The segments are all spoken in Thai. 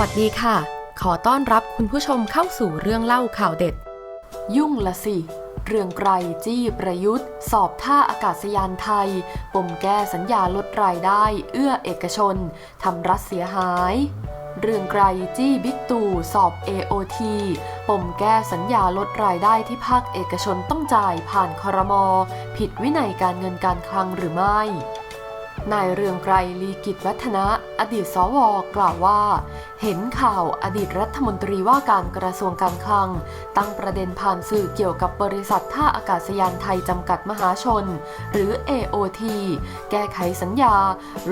วัสดีค่ะ ขอต้อนรับคุณผู้ชมเข้าสู่เรื่องเล่าข่าวเด็ด ยุ่งละสิ เรืองไกรจี้ประยุทธ์ สอบท่าอากาศยานไทย ปมแก้สัญญาลดรายได้ เอื้อเอกชน ทำรัฐเสียหาย เรืองไกรจี้บิ๊กตู่สอบ AOT ปมแก้สัญญาลดรายได้ที่ภาคเอกชนต้องจ่ายผ่านคอรมอผิดวินัยการเงินการคลังหรือไม่ นายเรืองไกรลีกิจวัฒนะอดีตสวกล่าวว่า เห็นข่าวอดีตรัฐมนตรีว่าการกระทรวงการคลัง ตั้งประเด็นผ่านสื่อเกี่ยวกับบริษัทท่าอากาศยานไทยจำกัดมหาชน หรือ AOT แก้ไขสัญญา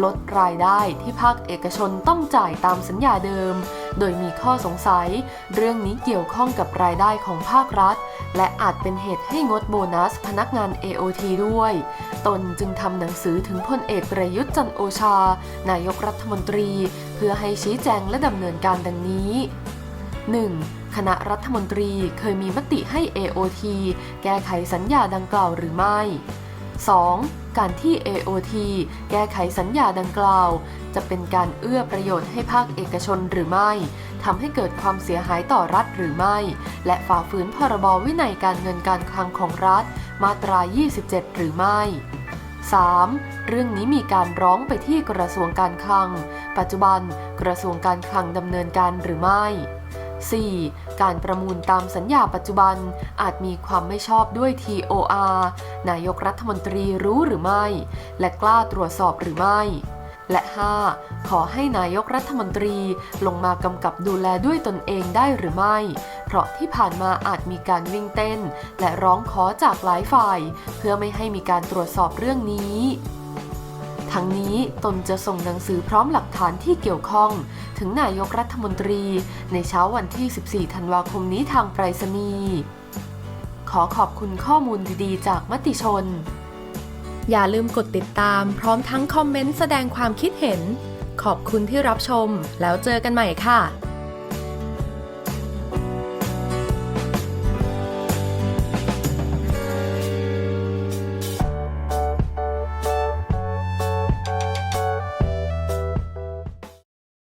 ลดรายได้ที่ภาคเอกชนต้องจ่ายตามสัญญาเดิม โดยมีข้อสงสัย เรื่องนี้เกี่ยวข้องกับรายได้ของภาครัฐ และอาจเป็นเหตุให้งดโบนัสพนักงาน AOT ด้วย ตนจึงทำหนังสือถึงพลเอกประยุทธ์จันโอชา นายกรัฐมนตรี เพื่อให้ชี้แจงและดำเนินการดังนี้ 1. คณะรัฐมนตรีเคยมีมติให้ AOT แก้ไขสัญญาดังกล่าวหรือไม่ 2. การที่ AOT แก้ไขสัญญาดังกล่าว จะเป็นการเอื้อประโยชน์ให้ภาคเอกชนหรือไม่ทำให้เกิดความเสียหายต่อรัฐหรือไม่ และฝ่าฝืนพรบวินัยการเงินการคลังของรัฐ มาตรา 27 หรือไม่ 3. เรื่องนี้มีการร้องไปที่กระทรวงการคลัง ปัจจุบันกระทรวงการคลังดำเนินการหรือไม่ 4. การประมูลตามสัญญาปัจจุบัน อาจมีความไม่ชอบด้วย TOR นายกรัฐมนตรีรู้หรือไม่ และกล้าตรวจสอบหรือไม่ และ 5. ขอให้นายกรัฐมนตรีลงมากำกับดูแลด้วยตนเองได้หรือไม่ เพราะที่ผ่านมาอาจมีการวิ่งเต้น และร้องขอจากหลายฝ่าย เพื่อไม่ให้มีการตรวจสอบเรื่องนี้ ทั้งนี้ตนจะส่งหนังสือพร้อมหลักฐานที่เกี่ยวข้อง ถึงนายกรัฐมนตรี ในเช้าวันที่ 14 ธันวาคมนี้ทางไปรษณีย์ขอขอบคุณข้อมูลดีๆ จากมติชน อย่าลืมกดติดตามพร้อมทั้งคอมเมนต์แสดงความคิดเห็น ขอบคุณที่รับชมแล้วเจอกันใหม่ค่ะ